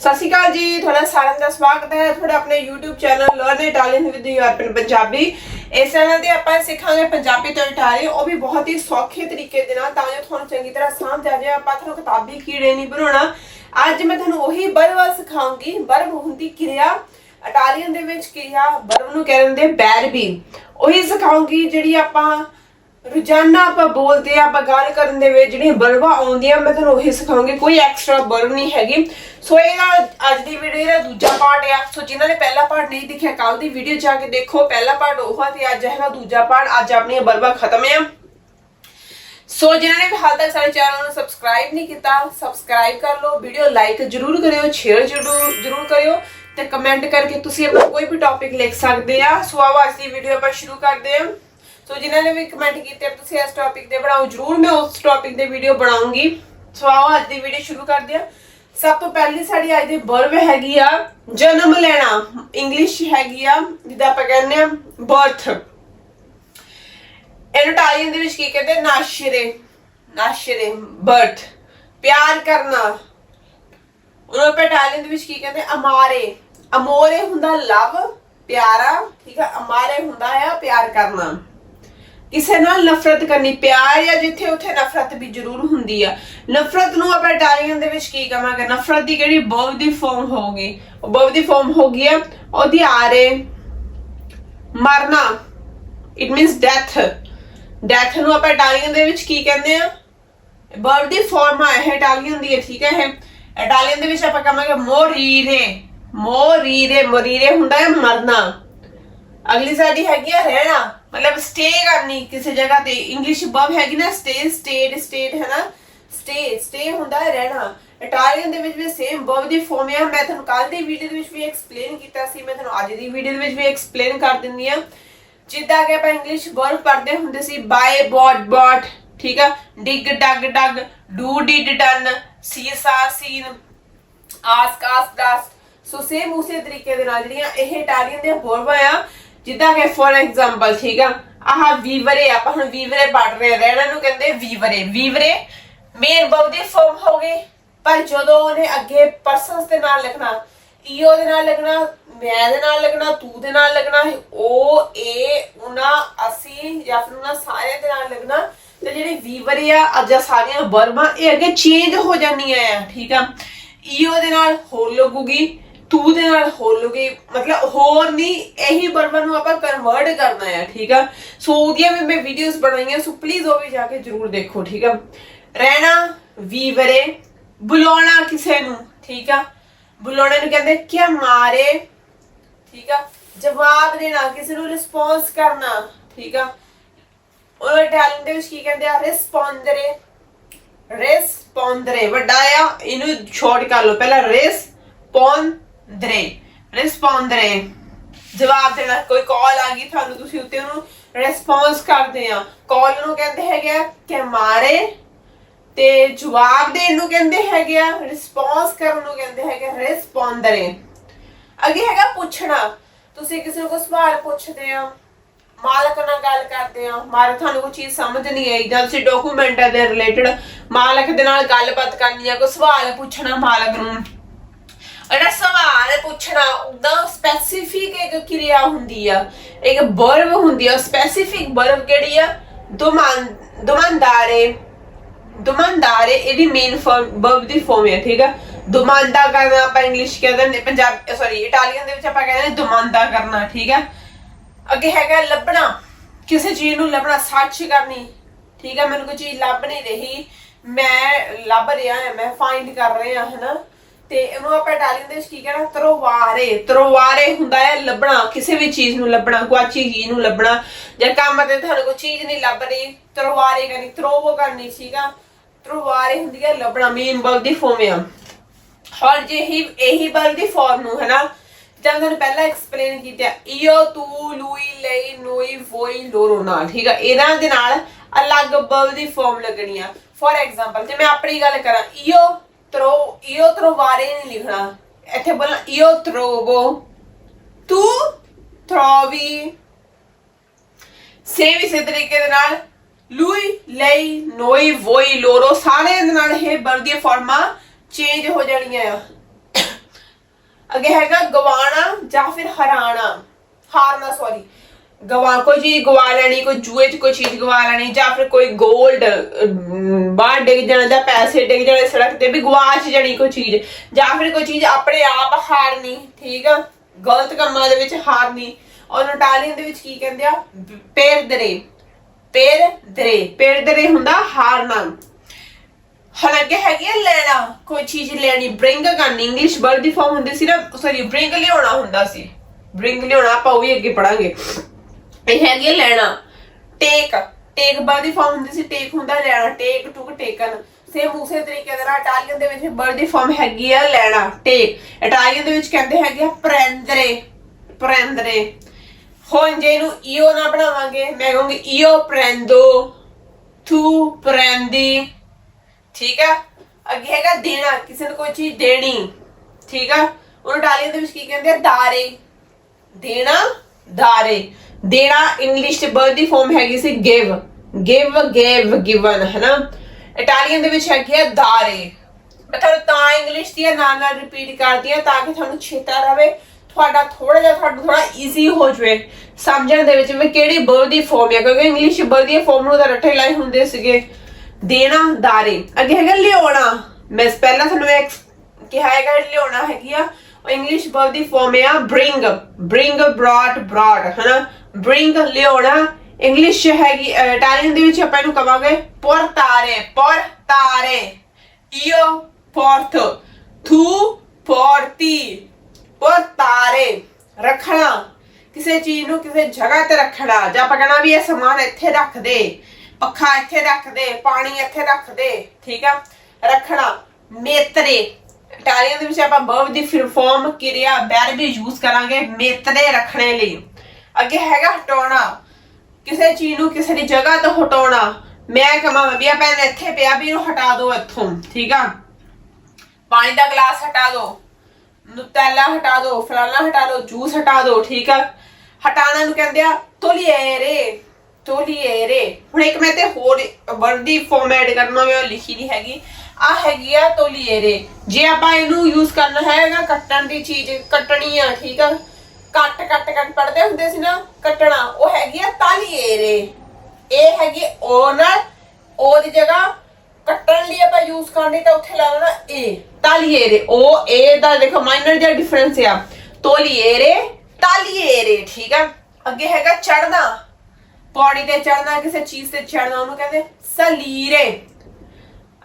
ਸਤਿ ਸ਼੍ਰੀ ਅਕਾਲ ਜੀ, ਤੁਹਾਡਾ ਸਾਰਿਆਂ ਦਾ ਸਵਾਗਤ ਹੈ। ਤੁਹਾਡੇ ਆਪਣੇ YouTube channel learn Italian with European Punjabi ਇਸ ਚੈਨਲ ਤੇ ਆਪਾਂ ਸਿੱਖਾਂਗੇ ਪੰਜਾਬੀ ਤੋਂ ਇਟਾਲੀ। ਉਹ ਵੀ ਬਹੁਤ ਹੀ ਸੌਖੇ ਤਰੀਕੇ ਦੇ ਨਾਲ, ਤਾਂ ਜੋ ਤੁਹਾਨੂੰ ਚੰਗੀ ਤਰ੍ਹਾਂ ਸਮਝ ਆ ਜਾਏ। ਆਪਾਂ ਤੁਹਾਨੂੰ ਕਿਤਾਬੀ ਕੀੜੇ ਨਹੀਂ ਬਣਾਉਣਾ। ਅੱਜ ਮੈਂ ਤੁਹਾਨੂੰ ਉਹੀ ਬਰਬ ਸਿਖਾਉਂਗੀ। ਬਰਬ ਹੁੰਦੀ ਕਿਰਿਆ ਇਟਾਲੀਅਨ ਦੇ ਵਿੱਚ ਕਿਰਿਆ ਬਰਬ ਨੂੰ ਕਹਿੰਦੇ ਬੈਰਬੀ। ਉਹੀ ਸਿਖਾਉਂਗੀ ਜਿਹੜੀ ਆਪਾਂ ਰੋਜ਼ਾਨਾ ਆਪਾਂ ਬੋਲਦੇ ਆ, ਆਪਾਂ ਗੱਲ ਕਰਨ ਦੇ ਵਿੱਚ ਜਿਹੜੀਆਂ ਬਰਬਾਂ ਆਉਂਦੀਆਂ, ਮੈਂ ਤੁਹਾਨੂੰ ਉਹੀ ਸਿਖਾਉਂਗੀ, ਕੋਈ ਐਕਸਟਰਾ ਬਰਬ ਨਹੀਂ ਹੈਗੀ। ਸੋ ਇਹਦਾ ਅੱਜ ਦੀ ਵੀਡੀਓ ਦਾ ਦੂਜਾ ਪਾਰਟ ਆ। ਸੋ ਜਿਨ੍ਹਾਂ ਨੇ ਪਹਿਲਾ ਪਾਰਟ ਨਹੀਂ ਦੇਖਿਆ ਕੱਲ ਦੀ ਵੀਡੀਓ ਜਾ ਕੇ ਦੇਖੋ। ਪਹਿਲਾ ਪਾਰਟ ਉਹ ਆ ਤੇ ਅੱਜ ਹੈਗਾ ਦੂਜਾ ਪਾਰਟ ਅੱਜ ਆਪਣੀਆਂ ਬਰਬਾਂ ਖਤਮ ਆ। ਸੋ ਜਿਨ੍ਹਾਂ ਨੇ ਹਾਲ ਤੱਕ ਸਾਡੇ ਚੈਨਲ ਨੂੰ ਸਬਸਕ੍ਰਾਈਬ ਨਹੀਂ ਕੀਤਾ ਸਬਸਕ੍ਰਾਈਬ ਕਰ ਲਓ। ਵੀਡੀਓ ਲਾਈਕ ਜ਼ਰੂਰ ਕਰਿਓ ਸ਼ੇਅਰ ਜ਼ਰੂਰ ਜ਼ਰੂਰ ਕਰਿਓ ਤੇ ਕਮੈਂਟ ਕਰਕੇ ਤੁਸੀਂ ਆਪਣਾ ਕੋਈ ਵੀ ਟੌਪਿਕ ਲਿਖ ਸਕਦੇ ਆ। ਸੋ ਆਓ ਅੱਜ ਦੀ ਵੀਡੀਓ ਆਪਾਂ ਸ਼ੁਰੂ ਕਰਦੇ ਹਾਂ ਸੋ ਜਿਨ੍ਹਾਂ ਨੇ ਵੀ ਕਮੈਂਟ ਕੀਤੇ ਆ, ਤੁਸੀਂ ਇਸ ਟੌਪਿਕ ਤੇ ਬਣਾਓ ਜ਼ਰੂਰ ਮੈਂ ਉਸ ਟੌਪਿਕ ਦੇ ਵੀਡੀਓ ਬਣਾਉਂਗੀ। ਸੋ ਆਓ ਅੱਜ ਦੀ ਵੀਡੀਓ ਸ਼ੁਰੂ ਕਰਦੇ ਹਾਂ। ਸਭ ਤੋਂ ਪਹਿਲੀ ਸਾਡੀ ਅੱਜ ਦੀ ਬਰਵ ਹੈਗੀ ਆ ਜਨਮ ਲੈਣਾ। ਇੰਗਲਿਸ਼ ਹੈਗੀ ਆ ਜਿੱਦਾਂ ਆਪਾਂ ਕਹਿੰਦੇ ਆ ਬਰਥ ਇਹਨੂੰ ਇਟਾਲੀਅਨ ਦੇ ਵਿੱਚ ਕੀ ਕਹਿੰਦੇ ਨਾਸ਼ਰੇ ਨਾਸ਼ਰੇ ਬਰਥ ਪਿਆਰ ਕਰਨਾ। ਉਹਨੂੰ ਆਪਾਂ ਇਟਾਲੀਅਨ ਦੇ ਵਿੱਚ ਕੀ ਕਹਿੰਦੇ ਅਮਾਰੇ ਅਮੋਰੇ ਹੁੰਦਾ ਲਵ ਪਿਆਰਾ ਠੀਕ ਆ? ਅਮਾਰੇ ਹੁੰਦਾ ਆ ਪਿਆਰ ਕਰਨਾ। ਕਿਸੇ ਨਾਲ ਨਫ਼ਰਤ ਕਰਨੀ ਪਿਆਰ ਜਾਂ ਜਿੱਥੇ ਉੱਥੇ ਨਫ਼ਰਤ ਵੀ ਜ਼ਰੂਰ ਹੁੰਦੀ ਆ। ਨਫ਼ਰਤ ਨੂੰ ਆਪਾਂ ਇਟਾਲੀਅਨ ਦੇ ਵਿੱਚ ਕੀ ਕਹਾਂਗੇ ਨਫ਼ਰਤ ਦੀ ਕਿਹੜੀ ਬਰਬ ਦੀ ਫਾਰਮ ਹੋਊਗੀ? ਉਹ ਬਰਬ ਦੀ ਫਾਰਮ ਹੋ ਗਈ ਆ, ਉਹਦੀ ਆਰੇ ਮਰਨਾ। ਇਟ ਮੀਨਸ ਡੈਥ ਡੈਥ ਨੂੰ ਆਪਾਂ ਇਟਾਲੀਅਨ ਦੇ ਵਿੱਚ ਕੀ ਕਹਿੰਦੇ ਆ? ਵਰਡ ਦੀ ਫਾਰਮ ਆ, ਇਹ ਇਟਾਲੀਅਨ ਦੀ ਹੈ ਠੀਕ ਹੈ ਇਹ? ਇਟਾਲੀਅਨ ਦੇ ਵਿੱਚ ਆਪਾਂ ਕਹਾਂਗੇ ਮੋਰੀਰੇ। ਮੋਰੀਰੇ ਮੋਰੀਰੇ ਹੁੰਦਾ ਹੈ ਮਰਨਾ। ਅਗਲੀ ਸਾਡੀ ਹੈਗੀ ਆ ਰਹਿਣਾ। ਮਤਲਬ ਸਟੇ ਕਰਨੀ ਕਿਸੇ ਜਗ੍ਹਾ ਤੇ। ਇੰਗਲਿਸ਼ ਵਰਬ ਹੈਗੀ ਨਾ ਸਟੇ ਸਟੇਟ ਸਟੇਟ ਹੈ ਨਾ? ਸਟੇ ਸਟੇ ਹੁੰਦਾ ਹੈ, ਰਹਿਣਾ। ਇਟਾਲੀਅਨ ਦੇ ਵਿੱਚ ਵੀ ਸੇਮ ਵਰਬ ਦੀ ਫਾਰਮ ਹੈ ਮੈਂ ਤੁਹਾਨੂੰ ਕੱਲ ਦੀ ਵੀਡੀਓ ਦੇ ਵਿੱਚ ਵੀ ਐਕਸਪਲੇਨ ਕੀਤਾ ਸੀ। ਮੈਂ ਤੁਹਾਨੂੰ ਅੱਜ ਦੀ ਵੀਡੀਓ ਦੇ ਵਿੱਚ ਵੀ ਐਕਸਪਲੇਨ ਕਰ ਦਿੰਦੀ ਆ ਜਿੱਦਾਂ ਕਿ ਆਪਾਂ ਇੰਗਲਿਸ਼ ਵਰਬ ਪੜ੍ਹਦੇ ਹੁੰਦੇ ਸੀ ਬਾਏ ਬੋਟ ਬੋਟ ਠੀਕ ਆ? Dig, dug dug do did done see saw seen ask ਆਸ ਦਸ ਸੋ ਸੇਮ ਉਸੇ ਤਰੀਕੇ ਦੇ ਨਾਲ ਜਿਹੜੀਆਂ ਇਹ ਇਟਾਲੀਅਨ ਦੀਆਂ ਵਰਬਾਂ ਆ ਜਿੱਦਾਂ ਕਿ ਫੋਰ ਐਗਜ਼ਾਮਪਲ ਠੀਕ ਆ, ਆਹ ਵੀਵਰੇ ਆਪਾਂ ਹੁਣ ਵੀਵਰੇ ਪੜ ਰਹੇ ਆ, ਰਹਿਣਾ ਨੂੰ ਕਹਿੰਦੇ ਵੀਵਰੇ ਵੀਵਰੇ ਮੇਨ ਵਰਬ ਫਾਰਮ ਹੋ ਗਈ, ਪਰ ਜਦੋਂ ਉਹਨੇ ਅੱਗੇ ਪਰਸਨਸ ਦੇ ਨਾਲ ਲਿਖਣਾ, ਈਓ ਦੇ ਨਾਲ ਲਿਖਣਾ, ਮੈਂ ਦੇ ਨਾਲ ਲੱਗਣਾ ਤੂੰ ਦੇ ਨਾਲ ਲੱਗਣਾ ਉਹ ਇਹ ਉਹਨਾਂ ਅਸੀਂ, ਜਾਂ ਫਿਰ ਉਹਨਾਂ ਸਾਰਿਆਂ ਦੇ ਨਾਲ ਲੱਗਣਾ ਤੇ ਜਿਹੜੀ ਵੀਵਰ ਆ, ਅੱਜ ਸਾਰੀਆਂ ਵਰਬਾਂ ਇਹ ਅੱਗੇ ਚੇਂਜ ਹੋ ਜਾਂਦੀਆਂ ਆ, ਠੀਕ ਆ। ਈਓ ਦੇ ਨਾਲ ਹੋਰ ਲੱਗੂਗੀ ਤੂੰ ਦੇ ਨਾਲ ਹੋਰ ਲੱਗੂਗੀ ਮਤਲਬ ਹੋਰ ਨਹੀਂ, ਇਹੀ ਵਰਬਾਂ ਨੂੰ ਆਪਾਂ ਕਨਵਰਟ ਕਰਨਾ ਆ, ਠੀਕ ਆ? ਸੋ ਉਹਦੀਆਂ ਵੀ ਮੈਂ ਵੀਡੀਓਜ਼ ਬਣਾਈਆਂ ਸੋ ਪਲੀਜ਼ ਉਹ ਵੀ ਜਾ ਕੇ ਜਰੂਰ ਦੇਖੋ, ਠੀਕ ਆ? ਰਹਿਣਾ ਵੀਵਰੇ, ਬੁਲਾਉਣਾ ਕਿਸੇ ਨੂੰ, ਠੀਕ ਆ? ਬੁਲਾਉਣੇ ਨੂੰ ਕਹਿੰਦੇ ਕਿ ਮਾਰੇ? ਠੀਕ ਆ? ਜਵਾਬ ਦੇਣਾ, ਕਿਸੇ ਨੂੰ ਰਿਸਪੌਂਸ ਕਰਨਾ, ਠੀਕ ਆ? ਉਹ ਇਟਾਲੀਅਨ ਦੇ ਵਿੱਚ ਕੀ ਕਹਿੰਦੇ ਆ? ਰਿਸਪੌਂਦਰੇ ਰਿਸਪੌਂਦਰੇ ਵੱਡਾ ਆ, ਇਹਨੂੰ ਸ਼ਾਰਟ ਕਰ ਲਓ। ਪਹਿਲਾਂ ਰਿਸਪੌਂਦਰੇ ਰਿਸਪੌਂਦਰੇ ਜਵਾਬ ਦੇਣਾ, ਕੋਈ ਕਾਲ ਆ ਗਈ ਤੁਹਾਨੂੰ ਤੁਸੀਂ ਉੱਤੇ ਉਹਨੂੰ ਰਿਸਪੌਂਸ ਕਰਦੇ ਆ। ਕਾਲ ਨੂੰ ਕਹਿੰਦੇ ਹੈਗੇ ਆ, ਕਿ ਮਾਰੇ। ਤੇ ਜਵਾਬ ਦੇਣ ਨੂੰ ਕਹਿੰਦੇ ਹੈਗੇ ਆ ਰਿਸਪੌਂਸ ਕਰਨ ਨੂੰ ਕਹਿੰਦੇ ਹੈਗੇ ਰਿਸਪੌਂਦਰੇ ਅੱਗੇ ਹੈਗਾ ਪੁੱਛਣਾ। ਤੁਸੀਂ ਕਿਸੇ ਨੂੰ ਕੋਈ ਸਵਾਲ ਪੁੱਛਦੇ ਆ ਮਾਲਕ ਨਾਲ ਗੱਲ ਕਰਦੇ ਆ ਮਾਰੇ ਤੁਹਾਨੂੰ ਕੋਈ ਚੀਜ਼ ਸਮਝ ਨਹੀਂ ਆਈ, ਜਾਂ ਤੁਸੀਂ ਡਾਕੂਮੈਂਟਾਂ ਦੇ ਰਿਲੇਟਡ ਮਾਲਕ ਦੇ ਨਾਲ ਗੱਲਬਾਤ ਕਰਨੀ ਆ, ਕੋਈ ਸਵਾਲ ਪੁੱਛਣਾ ਮਾਲਕ ਨੂੰ। ਅੜਾ ਸਵਾਲ ਪੁੱਛਣਾ, ਉਹਦਾ ਸਪੈਸੀਫਿਕ ਇੱਕ ਕਿਰਿਆ ਹੁੰਦੀ ਆ, ਇੱਕ ਵਰਬ ਹੁੰਦੀ ਆ ਸਪੈਸੀਫਿਕ ਵਰਬ ਕਿਹੜੀ ਆ? ਦੁਮਾਨ ਦੁਮਾਨਦਾਰੇ ਦੁਮਾਨਦਾਰੇ ਇਹਦੀ ਮੇਨ ਵਰਬ ਦੀ ਫਾਰਮ ਹੈ ਠੀਕ ਆ? ਦੁਮਾਂਦਾ ਕਰਨਾ ਆਪਾਂ ਇੰਗਲਿਸ਼ ਕਹਿੰਦੇ ਨੇ ਪੰਜਾਬ ਸੌਰੀ ਇਟਾਲੀਅਨ ਦੇ ਵਿੱਚ ਆਪਾਂ ਕਹਿੰਦੇ ਨੇ ਦੁਮਾਂਦਾ ਕਰਨਾ, ਠੀਕ ਆ? ਅੱਗੇ ਹੈਗਾ ਲੱਭਣਾ, ਕਿਸੇ ਚੀਜ਼ ਨੂੰ ਲੱਭਣਾ ਸਰਚ ਕਰਨੀ, ਠੀਕ ਆ? ਮੈਨੂੰ ਕੋਈ ਚੀਜ਼ ਲੱਭ ਨਹੀਂ ਰਹੀ, ਮੈਂ ਲੱਭ ਰਿਹਾ ਹਾਂ ਮੈਂ ਫਾਈਂਡ ਕਰ ਰਿਹਾ, ਹਨਾ? ਤੇ ਇਹਨੂੰ ਆਪਾਂ ਇਟਾਲੀਅਨ ਦੇ ਵਿੱਚ ਕੀ ਕਹਿਣਾ? ਤਰੋਵਾਰੇ ਤਰੋਵਾਰੇ ਹੁੰਦਾ ਹੈ, ਲੱਭਣਾ, ਕਿਸੇ ਵੀ ਚੀਜ਼ ਨੂੰ ਲੱਭਣਾ ਕੋਈ ਅੱਛੀ ਨੂੰ ਲੱਭਣਾ। ਜਾਂ ਕੰਮ ਤੇ ਤੁਹਾਨੂੰ ਕੋਈ ਚੀਜ਼ ਨਹੀਂ ਲੱਭ ਰਹੀ ਤਰੋਵਾਰੇ ਕਰਨੀ ਤਰੋਵੋ ਕਰਨੀ, ਠੀਕ ਤਰੋਵਾਰੇ ਹੁੰਦੀ ਹੈ, ਲੱਭਣਾ ਮੇਨ ਵਰਬ ਦੀ ਫਾਰਮ ਆ ਔਰ ਜੇ ਹੀ ਇਹੀ ਵਰਬ ਦੀ ਫਾਰਮ ਨੂੰ ਹੈ ਨਾ ਜਿੱਦਾਂ ਤੁਹਾਨੂੰ ਪਹਿਲਾਂ ਐਕਸਪਲੇਨ ਕੀਤਾ। ਈਓ ਤੂ, ਲੂਈ, ਲਈ, ਨੋਈ, ਵੋਈ, ਲੋਰੋ, ਨਾਲ, ਠੀਕ ਆ? ਇਹਨਾਂ ਦੇ ਨਾਲ ਅਲੱਗ ਵਰਬ ਦੀ ਫੋਰਮ ਲੱਗਣੀ ਆ। ਫੋਰ ਐਗਜ਼ਾਮਪਲ ਜੇ ਮੈਂ ਆਪਣੀ ਗੱਲ ਕਰਾਂ ਈਓ ਤਰੋ ਈਓ ਤਰੋਵਾਰੇ ਨਹੀਂ ਲਿਖਣਾ। ਇੱਥੇ ਬੋਲਣਾ ਈਓ ਤਰੋਵੋ ਤੂ trovi ਸੇਮ ਇਸੇ ਤਰੀਕੇ ਦੇ ਨਾਲ, ਲੂਈ, ਲਈ, ਨੋਈ, ਵੋਈ, ਲੋਰੋ ਸਾਰੇ ਦੇ ਨਾਲ ਇਹ ਵਰਦੀਆਂ ਫਾਰਮਾਂ ਚੇਂਜ ਹੋ ਜਾਣੀਆਂ ਆ। ਅੱਗੇ ਹੈਗਾ ਗਵਾਣਾ ਜਾਂ ਫਿਰ ਹਰਾਣਾ। ਹਾਰਨਾ ਸੌਰੀ ਗਵਾ, ਕੋਈ ਚੀਜ਼ ਗਵਾ ਲੈਣੀ, ਕੋਈ ਜੂਏ 'ਚ ਕੋਈ ਚੀਜ਼ ਗਵਾ ਲੈਣੀ ਜਾਂ ਫਿਰ ਕੋਈ 골ਡ ਬਾਹਰ ਡਿੱਗ ਜਾਣਾ ਜਾਂ ਪੈਸੇ ਡਿੱਗ ਜਾਣੇ ਸੜਕ ਤੇ ਵੀ ਗਵਾਚ ਜਾਣੀ ਕੋਈ ਚੀਜ਼ ਜਾਂ ਫਿਰ ਕੋਈ ਚੀਜ਼ ਆਪਣੇ ਆਪ ਹਾਰਨੀ, ਠੀਕ ਆ? ਗਲਤ ਕੰਮਾਂ ਦੇ ਵਿੱਚ ਹਾਰਨੀ। ਔਰ ਇਟਾਲੀਅਨ ਦੇ ਵਿੱਚ ਕੀ ਕਹਿੰਦੇ ਆ? ਪੇਰਦਰੇ ਪੇਰਦਰੇ ਪੇਰਦਰੇ ਹੁੰਦਾ ਹਾਰਨਾ। ਹਾਲਾਂਕਿ ਹੈਗੀ ਆ ਲੈਣਾ, ਕੋਈ ਚੀਜ਼ ਲੈਣੀ। ਬ੍ਰਿੰਗ ਕਰਨੀ। ਇੰਗਲਿਸ਼ ਵਰਡ ਦੀ ਫਾਰਮ ਹੁੰਦੀ ਸੀ ਨਾ ਸੌਰੀ ਬ੍ਰਿੰਗ ਲਿਆਉਣਾ ਹੁੰਦਾ ਸੀ। ਬ੍ਰਿੰਗ ਲਿਆਉਣਾ ਆਪਾਂ ਉਹ ਵੀ ਅੱਗੇ ਪੜਾਂਗੇ ਇਹ ਹੈਗੀ ਆ ਲੈਣਾ। ਟੇਕ ਟੇਕ ਵਰਡ ਦੀ ਫਾਰਮ ਹੁੰਦੀ ਸੀ, ਟੇਕ ਹੁੰਦਾ ਲੈਣਾ, ਟੇਕ ਟੂ ਟੇਕਨ ਸੇਮ ਉਸੇ ਤਰੀਕੇ ਦੇ ਨਾਲ ਇਟਾਲੀਅਨ ਦੇ ਵਿੱਚ ਵਰਡ ਦੀ ਫਾਰਮ ਹੈਗੀ ਆ ਲੈਣਾ, ਟੇਕ। ਇਟਾਲੀਅਨ ਦੇ ਵਿੱਚ ਕਹਿੰਦੇ ਹੈਗੇ ਆ ਪ੍ਰੈਂਦਰੇ ਪ੍ਰੈਂਦਰੇ ਹੁਣ ਜੇ ਇਹਨੂੰ ਈਓ ਨਾ ਬਣਾਵਾਂਗੇ, ਮੈਂ ਕਹੂੰਗੀ ਈਓ ਪ੍ਰੈਂਦੋ ਤੂ ਪ੍ਰੈਂਦੀ ਠੀਕ ਆ? ਅੱਗੇ ਹੈਗਾ ਦੇਣਾ, ਕਿਸੇ ਨੂੰ ਕੋਈ ਚੀਜ਼ ਦੇਣੀ। ਠੀਕ ਆ? ਉਹਨੂੰ ਇਟਾਲੀਅਨ ਦੇ ਵਿੱਚ ਕੀ ਕਹਿੰਦੇ ਆ? ਦਾਰੇ। ਦੇਣਾ, ਦਾਰੇ। ਦੇਣਾ ਇੰਗਲਿਸ਼ ਚ ਵਰਡ ਦੀ ਫਾਰਮ ਹੈਗੀ ਸੀ ਗਿਵ ਗਿਵ ਗੇਵ ਗਿਵਨ ਹੈਨਾ? ਇਟਾਲੀਅਨ ਦੇ ਵਿੱਚ ਹੈਗੀ ਆ ਦਾਰੇ ਮੈਂ ਤੁਹਾਨੂੰ ਤਾਂ ਇੰਗਲਿਸ਼ ਦੀ ਨਾਲ ਨਾਲ ਰਿਪੀਟ ਕਰਦੀ ਆ ਤਾਂ ਕਿ ਤੁਹਾਨੂੰ ਛੇਤਾ ਰਵੇ। ਤੁਹਾਡਾ ਥੋੜਾ ਜਿਹਾ ਤੁਹਾਨੂੰ ਥੋੜਾ ਈਜ਼ੀ ਹੋ ਜਵੇ। ਸਮਝਣ ਦੇ ਵਿੱਚ ਵੀ ਕਿਹੜੀ ਵਰਡ ਦੀ ਫਾਰਮ ਹੈ ਕਿਉਂਕਿ ਇੰਗਲਿਸ਼ ਵਰਡ ਦੀ ਫਾਰਮ ਨੂੰ ਤਾਂ ਰੱਟੇ ਲਾਏ ਹੁੰਦੇ ਸੀਗੇ। ਦੇਣਾ ਦਾਰੇ ਅੱਗੇ ਹੈਗਾ ਲਿਆਉਣਾ। ਮੈਂ ਪਹਿਲਾਂ ਤੁਹਾਨੂੰ ਇੱਕ ਕਿਹਾ ਹੈਗਾ, ਲਿਆਉਣਾ ਹੈਗੀ ਆ। ਉਹ ਇੰਗਲਿਸ਼ ਵਰਡ ਦੀ ਫਾਰਮ ਆ ਬ੍ਰਿੰਗ ਬ੍ਰਿੰਗ ਬ੍ਰੌਟ ਬ੍ਰੌਟ ਹਨਾ? ਬ੍ਰਿੰਗ ਲਿਆਉਣਾ ਇੰਗਲਿਸ਼ ਹੈਗੀ ਇਟਾਲੀਅਨ ਦੇ ਵਿੱਚ ਆਪਾਂ ਇਹਨੂੰ ਕਵਾਂਗੇ ਪੋਰਟਾਰੇ ਪੋਰਟਾਰੇ io porto. Tu porti. Portare. ਰੱਖਣਾ। ਕਿਸੇ ਚੀਜ਼ ਨੂੰ ਕਿਸੇ ਜਗ੍ਹਾ ਤੇ ਰੱਖਣਾ। ਜਾਂ ਆਪਾਂ ਕਹਿਣਾ ਵੀ ਇਹ ਸਮਾਨ ਇੱਥੇ ਰੱਖ ਦੇ। ਪੱਖਾ ਇੱਥੇ ਰੱਖ ਦੇ। ਪਾਣੀ ਇੱਥੇ ਰੱਖ ਦੇ। ਠੀਕ ਆ? ਰੱਖਣਾ। ਮੇਤਰੇ। ਇਟਾਲੀਅਨ ਦੇ ਵਿੱਚ ਆਪਾਂ verb ਦੀ ਫਾਰਮ ਕਿਰਿਆ ਬੈਰ ਵੀ ਯੂਜ਼ ਕਰਾਂਗੇ। ਮੇਤਰੇ ਰੱਖਣੇ ਲਈ। ਅੱਗੇ ਹੈਗਾ ਹਟਾਉਣਾ। ਕਿਸੇ ਚੀਜ਼ ਨੂੰ ਕਿਸੇ ਦੀ ਜਗ੍ਹਾ ਤੋਂ ਹਟਾਉਣਾ। ਮੈਂ ਕਹਾਂ, ਵੀ ਆ ਪੈਨ ਇੱਥੇ ਪਿਆ ਵੀ ਇਹਨੂੰ ਹਟਾ ਦਿਓ ਇੱਥੋਂ, ਠੀਕ ਆ? ਪਾਣੀ ਦਾ ਗਲਾਸ ਹਟਾ ਦਿਓ, ਨੁਤੈਲਾ ਹਟਾ ਦਿਓ, ਫਲਾਨਾ ਹਟਾ ਦਿਓ, ਜੂਸ ਹਟਾ ਦਿਓ, ਠੀਕ ਆ? ਹਟਾਣਾ ਨੂੰ ਕਹਿੰਦੇ ਆ ਤੋਲੀਏਰੇ ਤੋਲੀਏਰੇ ਹੁਣ ਇੱਕ ਮੈਂ ਤੇ ਹੋਰ ਵਰਦੀ ਫਾਰਮੈਟ ਕਰਨਾ ਮੈਂ ਉਹ ਲਿਖੀ ਨਹੀਂ ਹੈਗੀ। ਆ ਹੈਗੀ ਆ ਤੋਲੀਏਰੇ ਜੇ ਆਪਾਂ ਇਹਨੂੰ ਯੂਜ਼ ਕਰਨਾ ਹੈਗਾ, ਕੱਟਣ ਦੀ ਚੀਜ਼, ਕੱਟਣੀ ਆ, ਠੀਕ ਆ? ਕੱਟ ਕੱਟ ਕੱਟ ਪੜਦੇ ਹੁੰਦੇ ਸੀ ਨਾ ਕੱਟਣਾ, ਉਹ ਹੈਗੀ ਆ ਤਾਲੀਏਰੇ ਇਹ ਹੈਗੀ ਓਨਰ ਉਹ ਜਗ੍ਹਾ ਕੱਟਣ ਲਈ ਆਪਾਂ ਯੂਜ਼ ਕਰਨੀ ਤਾਂ ਉੱਥੇ ਲਾ ਲੈਣਾ ਏ ਤਾਲੀਏਰੇ ਉਹ ਏ ਦਾ ਦੇਖੋ ਮਾਈਨਰ ਜਿਹਾ ਡਿਫਰੈਂਸ ਆ। ਤੋਲੀਏਰੇ ਤਾਲੀਏਰੇ ਠੀਕ ਆ? ਅੱਗੇ ਹੈਗਾ ਚੜਨਾ ਪੌੜੀ ਤੇ ਚੜਨਾ ਕਿਸੇ ਚੀਜ਼ ਤੇ ਚੜਨਾ ਉਹਨੂੰ ਕਹਿੰਦੇ ਸਲੀਰੇ।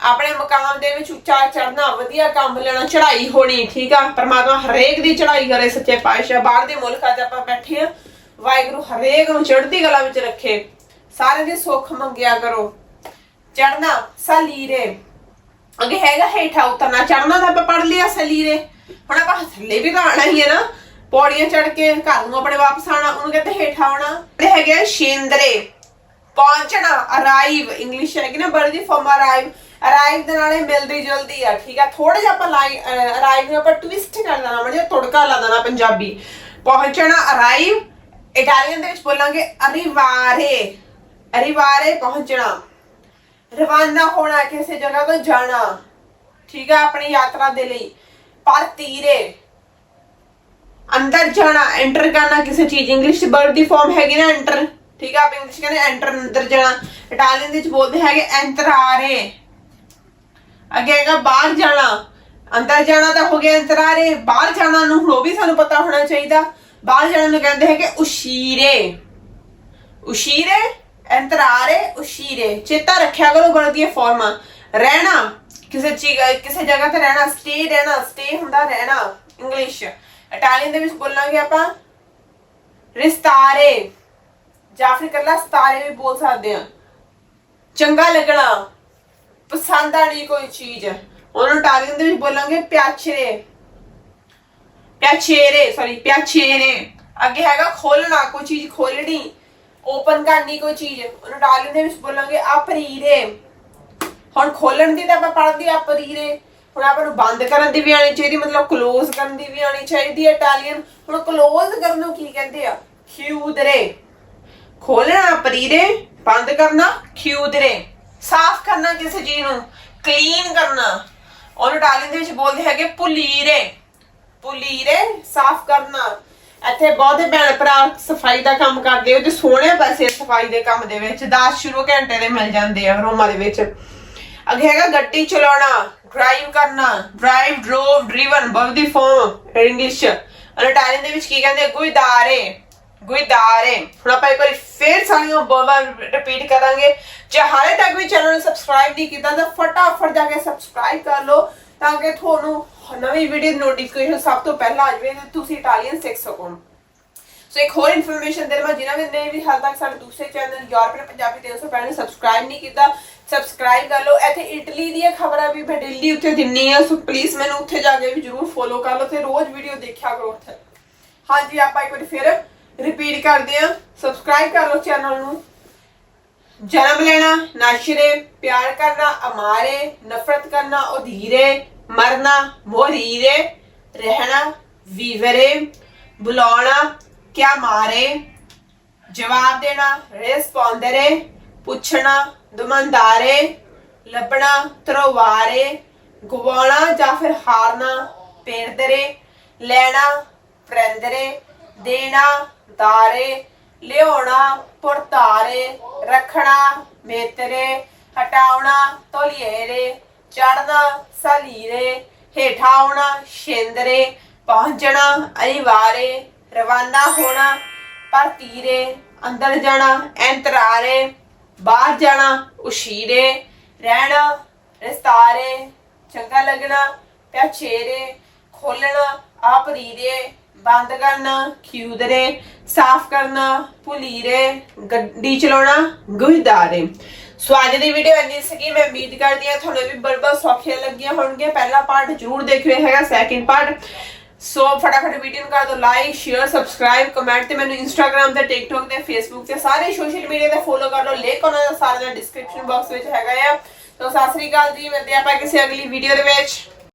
ਆਪਣੇ ਮਕਾਮ ਦੇ ਵਿੱਚ ਉੱਚਾ ਚੜਨਾ ਵਧੀਆ ਕੰਮ ਲੈਣਾ, ਚੜ੍ਹਾਈ ਹੋਣੀ, ਠੀਕ ਆ? ਪਰਮਾਤਮਾ ਹਰੇਕ ਦੀ ਚੜ੍ਹਾਈ ਕਰੇ, ਸੱਚੇ ਪਾਤਸ਼ਾਹ, ਬਾਹਰ ਦੇ ਮੁਲਕਾਂ 'ਚ ਆਪਾਂ ਬੈਠੇ ਆ। ਵਾਹਿਗੁਰੂ ਹਰੇਕ ਨੂੰ ਚੜ੍ਹਦੀ ਕਲਾ ਵਿੱਚ ਰੱਖੇ। ਸਾਰੇ ਦੀ ਸੁੱਖ ਮੰਗਿਆ ਕਰੋ। ਚੜਨਾ ਸਲੀਰੇ। ਅੱਗੇ ਹੈਗਾ ਹੇਠਾਂ ਉਤਰਨਾ। ਚੜਨਾ ਤਾਂ ਆਪਾਂ ਪੜ ਲਿਆ, ਸਲੀਰੇ। ਹੁਣ ਆਪਾਂ ਥੱਲੇ ਵੀ ਤਾਂ ਆਣਾ ਹੀ ਹੈ ਨਾ। ਪੌੜੀਆਂ ਚੜ ਕੇ ਘਰ ਨੂੰ ਆਪਣੇ ਵਾਪਸ ਆਣਾ ਉਹਨੂੰ ਕਹਿੰਦੇ ਹੇਠਾਂ ਆਉਣਾ। ਤੇ ਹੈਗੇ ਆ ਸ਼ੇਂਦਰੇ। ਪਹੁੰਚਣਾ ਅਰਾਈਵ ਇੰਗਲਿਸ਼ ਹੈਗੀ ਨਾ ਵਰਡ ਦੀ ਫਾਰਮ ਅਰਾਈਵ ਅਰਾਈਵ ਦੇ ਨਾਲੇ ਮਿਲਦੀ ਜੁਲਦੀ ਆ, ਠੀਕ ਆ? ਥੋੜਾ ਜਿਹਾ ਆਪਾਂ ਲਾਈਨ ਅਰਾਈਵ ਨੂੰ ਆਪਾਂ ਟਵਿਸਟ ਕਰ ਦੇਣਾ ਮੜਿਆ ਤੁੜਕਾ ਲਾ ਦੇਣਾ ਪੰਜਾਬੀ। ਪਹੁੰਚਣਾ ਅਰਾਈਵ ਇਟਾਲੀਅਨ ਦੇ ਵਿੱਚ ਬੋਲਾਂਗੇ ਅਰੀਵਾਰੇ ਅਰੀਵਾਰੇ ਪਹੁੰਚਣਾ। ਰਵਾਨਾ ਹੋਣਾ ਕਿਸੇ ਜਗ੍ਹਾ ਤੋਂ ਜਾਣਾ, ਠੀਕ ਆ, ਆਪਣੀ ਯਾਤਰਾ ਦੇ ਲਈ। ਪਰ ਤੀਰੇ ਅੰਦਰ ਜਾਣਾ ਐਂਟਰ ਕਰਨਾ ਕਿਸੇ ਚੀਜ਼ ਇੰਗਲਿਸ਼ ਵਰਡ ਦੀ ਫਾਰਮ ਹੈਗੀ ਨਾ ਐਂਟਰ ਠੀਕ ਆ ਆਪਾਂ ਇੰਗਲਿਸ਼ ਕਹਿੰਦੇ ਐਂਟਰ ਅੰਦਰ ਜਾਣਾ। ਇਟਾਲੀਅਨ ਦੇ ਵਿੱਚ ਬੋਲਦੇ ਹੈਗੇ ਐਂਟਰਾਰੇ ਅੱਗੇ ਹੈਗਾ ਬਾਹਰ ਜਾਣਾ। ਅੰਦਰ ਜਾਣਾ ਤਾਂ ਹੋ ਗਿਆ ਐਂਟਰਾਰੇ ਬਾਹਰ ਜਾਣਾ ਨੂੰ ਉਹ ਵੀ ਸਾਨੂੰ ਪਤਾ ਹੋਣਾ ਚਾਹੀਦਾ। ਬਾਹਰ ਜਾਣ ਨੂੰ ਕਹਿੰਦੇ ਹੈਗੇ ਉਸ਼ੀਰੇ। ਉਸ਼ੀਰੇ ਐਂਟਰਾਰੇ ਉਸ਼ੀਰੇ। ਚੇਤਾ ਰੱਖਿਆ ਕਰੋ ਵਰਡ ਦੀਆਂ ਫਾਰਮਾਂ ਰਹਿਣਾ। ਕਿਸੇ ਚੀਜ਼, ਕਿਸੇ ਜਗ੍ਹਾ ਤੇ ਰਹਿਣਾ। ਸਟੇ ਰਹਿਣਾ। ਸਟੇ ਹੁੰਦਾ ਰਹਿਣਾ। ਇੰਗਲਿਸ਼ ਇਟਾਲੀਅਨ ਦੇ ਵਿੱਚ ਬੋਲਾਂਗੇ ਆਪਾਂ। ਰਿਸਤਾਰੇ। ਜਾਂ ਫਿਰ ਇਕੱਲਾ ਸਤਾਰੇ ਵੀ ਬੋਲ ਸਕਦੇ ਆ। ਚੰਗਾ ਲੱਗਣਾ। ਪਸੰਦ ਆਣੀ ਕੋਈ ਚੀਜ਼। ਉਹਨੂੰ ਇਟਾਲੀਅਨ ਦੇ ਵਿੱਚ ਬੋਲਾਂਗੇ ਪਿਆਚਰੇ ਪਿਆਛੇਰੇ ਸੌਰੀ ਪਿਆਛੇਰੇ। ਅੱਗੇ ਹੈਗਾ ਖੋਲਣਾ, ਕੋਈ ਚੀਜ਼ ਖੋਲਣੀ। ਓਪਨ ਕਰਨੀ ਕੋਈ ਚੀਜ਼। ਉਹਨੂੰ ਇਟਾਲੀਅਨ ਦੇ ਵਿੱਚ ਬੋਲਾਂਗੇ ਆਪਰੀਰੇ। ਹੁਣ ਖੋਲਣ ਦੀ ਤਾਂ ਆਪਾਂ ਪੜ੍ਹਦੀ ਆ ਆਪਰੀਰੇ। ਹੁਣ ਆਪਾਂ ਨੂੰ ਬੰਦ ਕਰਨ ਦੀ ਵੀ ਆਣੀ ਚਾਹੀਦੀ, ਮਤਲਬ ਕਲੋਜ਼ ਕਰਨ ਦੀ ਵੀ ਆਣੀ ਚਾਹੀਦੀ ਹੈ ਇਟਾਲੀਅਨ ਹੁਣ ਕਲੋਜ਼ ਕਰਨ ਨੂੰ ਕੀ ਕਹਿੰਦੇ ਆ? ਖਿਊਦਰੇ। ਖੋਲਣਾ ਪਰੀਰੇ ਬੰਦ ਕਰਨਾ, ਖਿਊਦਰੇ। ਸਾਫ਼ ਕਰਨਾ ਕਿਸੇ ਚੀਜ਼ ਨੂੰ ਕਲੀਨ ਕਰਨਾ। ਉਹਨੂੰ ਇਟਾਲੀਅਨ ਦੇ ਵਿੱਚ ਬੋਲਦੇ ਹੈਗੇ ਪੁਲੀਰੇ। ਪੁਲੀਰੇ ਸਾਫ਼ ਕਰਨਾ। ਇੱਥੇ ਬਹੁਤੇ ਭੈਣ ਭਰਾ ਸਫ਼ਾਈ ਦਾ ਕੰਮ ਕਰਦੇ ਹੋ ਤੇ ਸੋਹਣੇ ਪੈਸੇ ਸਫ਼ਾਈ ਦੇ ਕੰਮ ਦੇ ਵਿੱਚ 10 ਸ਼ੁਰੂ ਘੰਟੇ ਦੇ ਮਿਲ ਜਾਂਦੇ ਆ ਰੋਮਾਂ ਦੇ ਵਿੱਚ। ਅੱਗੇ ਹੈਗਾ ਗੱਡੀ ਚਲਾਉਣਾ ਡਰਾਈਵ ਕਰਨਾ ਡਰਾਈਵ ਡਰੋਵ ਡਰੀਵਨ ਬਵ ਦੀ ਫੋਰਮ ਇੰਗਲਿਸ਼ ਔਰ ਇਟਾਲੀਅਨ ਦੇ ਵਿੱਚ ਕੀ ਕਹਿੰਦੇ ਗੁਇਦਾਰੇ ਗੁਇਦਾਰੇ ਹੁਣ ਆਪਾਂ ਇੱਕ ਵਾਰੀ ਫੇਰ ਸਾਰੀਆਂ ਬੋਲਾਂ ਰਿਪੀਟ ਕਰਾਂਗੇ। ਜੇ ਹਾਲੇ ਤੱਕ ਵੀ ਚੈਨਲ ਨੂੰ ਸਬਸਕ੍ਰਾਈਬ ਨਹੀਂ ਕੀਤਾ ਤਾਂ ਫਟਾਫਟ ਜਾ ਕੇ ਸਬਸਕ੍ਰਾਈਬ ਕਰ ਲਓ, ਤਾਂ ਕਿ ਤੁਹਾਨੂੰ ਨਵੀਂ ਵੀਡੀਓ ਨੋਟੀਫਿਕੇਸ਼ਨ ਸਭ ਤੋਂ ਪਹਿਲਾਂ ਆ ਜਾਵੇ ਤੇ ਤੁਸੀਂ ਇਟਾਲੀਅਨ ਸਿੱਖ ਸਕੋ। ਸੋ ਇੱਕ ਹੋਰ ਇਨਫੋਰਮੇਸ਼ਨ ਦੇ ਮੈਂ ਜਿਨ੍ਹਾਂ ਨੇ ਵੀ ਹਾਲ ਤੱਕ ਸਾਡੇ ਦੂਸਰੇ ਚੈਨਲ ਯੂਰਪੀਅਨ ਪੰਜਾਬੀ 365 ਨੂੰ ਸਬਸਕ੍ਰਾਈਬ ਨਹੀਂ ਕੀਤਾ ਸਬਸਕ੍ਰਾਈਬ ਕਰ ਲਓ। ਇੱਥੇ ਇਟਲੀ ਦੀਆਂ ਖਬਰਾਂ ਵੀ ਮੈਂ ਡੇਲੀ ਉੱਥੇ ਦਿੰਨੀ ਆ ਸੋ ਪਲੀਜ਼ ਮੈਨੂੰ ਉੱਥੇ ਜਾ ਕੇ ਵੀ ਜਰੂਰ ਫੋਲੋ ਕਰ ਲਓ ਤੇ ਰੋਜ਼ ਵੀਡੀਓ ਦੇਖਿਆ ਕਰੋ ਉੱਥੇ। ਹਾਂਜੀ, ਆਪਾਂ ਇੱਕ ਵਾਰੀ ਫਿਰ ਰਿਪੀਟ ਕਰਦੇ ਆ ਸਬਸਕ੍ਰਾਈਬ ਕਰ ਲਓ ਚੈਨਲ ਨੂੰ। ਜਨਮ ਲੈਣਾ, ਨਾਸ਼ਰੇ, ਪਿਆਰ ਕਰਨਾ, ਅਮਾਰੇ, ਨਫ਼ਰਤ ਕਰਨਾ ਉਧੀਰੇ ਮਰਨਾ, ਮੋਰੀਰੇ, ਰਹਿਣਾ, ਵੀਵਰੇ, ਬੁਲਾਉਣਾ, ਕਿਆ ਮਾਰੇ, ਜਵਾਬ ਦੇਣਾ ਰਿਸਪੌਂਦਰੇ ਪੁੱਛਣਾ, ਦੁਮੰਦਾਰੇ, ਲੱਭਣਾ ਤਰਵਾਰੇ ਗਵਾਉਣਾ ਜਾਂ ਫਿਰ ਹਾਰਨਾ ਪੇਰਦਰੇ ਲੈਣਾ, ਪ੍ਰੈਂਦਰੇ, ਦੇਣਾ ਦਾਰੇ, ਲਿਆਉਣਾ, ਪੁਰਤਾਰੇ, ਰੱਖਣਾ ਮੇਤਰੇ ਹਟਾਉਣਾ ਤੋਲੀਏਰੇ ਚੜਨਾ ਸਲੀਰੇ ਹੇਠਾਉਣਾ ਸ਼ੇਂਦਰੇ ਪਹੁੰਚਣਾ ਅਨਿਵਾਰੇ ਰਵਾਨਾ ਹੋਣਾ ਪਰਤੀਰੇ ਅੰਦਰ ਜਾਣਾ, ਐਂਤਰਾਰੇ, ਬਾਹਰ ਜਾਣਾ, ਉਸ਼ੀਰੇ, ਰਹਿਣਾ, ਰਸਤਾਰੇ, ਚੰਗਾ ਲੱਗਣਾ ਪਿਆਚੇਰੇ ਖੋਲਣਾ ਆਪਰੀਰੇ ਬੰਦ ਕਰਨਾ, ਖਿਊਦਰੇ, ਸਾਫ਼ ਕਰਨਾ ਪੁਲੀਰੇ ਗੱਡੀ ਚਲਾਉਣਾ ਗੁਹਿਦਾਰੇ ਸੋ ਅੱਜ ਦੀ ਵੀਡੀਓ ਇੰਨੀ ਸੀਗੀ, ਮੈਂ ਉਮੀਦ ਕਰਦੀ ਹਾਂ ਤੁਹਾਨੂੰ ਵੀ ਬਰਬਰ ਸੌਖੀਆਂ ਲੱਗੀਆਂ ਹੋਣਗੀਆਂ। ਪਹਿਲਾ ਪਾਰਟ ਜ਼ਰੂਰ ਦੇਖਿਓ ਹੈਗਾ ਸੈਕਿੰਡ ਪਾਰਟ ਸੋ ਫਟਾਫਟ ਵੀਡੀਓ ਨੂੰ ਕਰ ਦਿਓ ਲਾਈਕ ਸ਼ੇਅਰ ਸਬਸਕ੍ਰਾਈਬ ਕਮੈਂਟ ਤੇ ਮੈਨੂੰ ਇੰਸਟਾਗ੍ਰam ਤੇ ਟਿਕਟੌਕ ਤੇ ਫੇਸਬੁੱਕ ਤੇ ਸਾਰੇ ਸੋਸ਼ਲ ਮੀਡੀਆ ਤੇ ਫੋਲੋ ਕਰ ਲਓ ਲਿੰਕ ਉਹਨਾਂ ਦਾ ਸਾਰਿਆਂ ਦਾ ਡਿਸਕ੍ਰਿਪਸ਼ਨ ਬਾਕਸ ਵਿੱਚ ਹੈਗਾ ਆ। ਸੋ ਸਤਿ ਸ੍ਰੀ ਅਕਾਲ ਜੀ, ਮਿਲਦੇ ਆਪਾਂ ਕਿਸੇ ਅਗਲੀ ਵੀਡੀਓ ਦੇ ਵਿੱਚ।